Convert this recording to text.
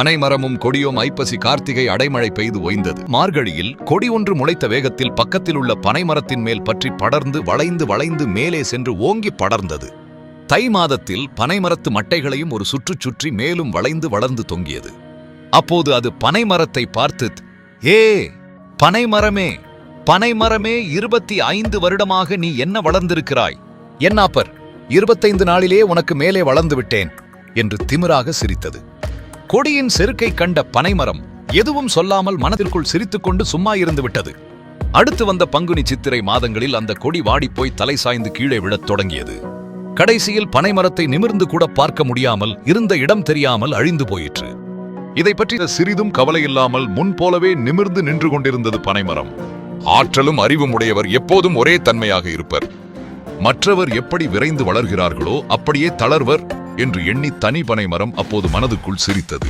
அனைமரமும் கொடியும் ஐப்பசி கார்த்திகை அடைமழை பெய்து ஓய்ந்தது. மார்கழியில் கொடி ஒன்று முளைத்த வேகத்தில் பக்கத்தில் உள்ள பனைமரத்தின் மேல் பற்றி படர்ந்து வளைந்து வளைந்து மேலே சென்று ஓங்கி படர்ந்தது. தை மாதத்தில் பனைமரத்து மட்டைகளையும் ஒரு சுற்று சுற்றி மேலும் வளைந்து வளர்ந்து தொங்கியது. அப்போது அது பனைமரத்தை பார்த்து ஏ பனைமரமே பனைமரமே இருபத்தி ஐந்து வருடமாக நீ என்ன வளர்ந்திருக்கிறாய்? என்னாப்பர் இருபத்தைந்து நாளிலே உனக்கு மேலே வளர்ந்து விட்டேன் என்று திமிராக சிரித்தது. கொடியின் செருக்கை கண்ட பனைமரம் எதுவும் சொல்லாமல் மனதிற்குள் சிரித்துக்கொண்டு சும்மா இருந்து விட்டது. அடுத்து வந்த பங்குனி சித்திரை மாதங்களில் அந்த கொடி வாடிப்போய் தலை சாய்ந்து கீழே விழத் தொடங்கியது. கடைசியில் பனைமரத்தை நிமிர்ந்து கூட பார்க்க முடியாமல் இருந்த இடம் தெரியாமல் அழிந்து போயிற்று. இதை பற்றி சிறிதும் கவலையில்லாமல் முன் போலவே நிமிர்ந்து நின்று கொண்டிருந்தது பனைமரம். ஆற்றலும் அறிவும் உடையவர் எப்போதும் ஒரே தன்மையாக இருப்பர். மற்றவர் எப்படி விரைந்து வளர்கிறார்களோ அப்படியே தளர்வர் என்று எண்ணி தனி பனைமரம் அப்போது மனதுக்குள் சிரித்தது.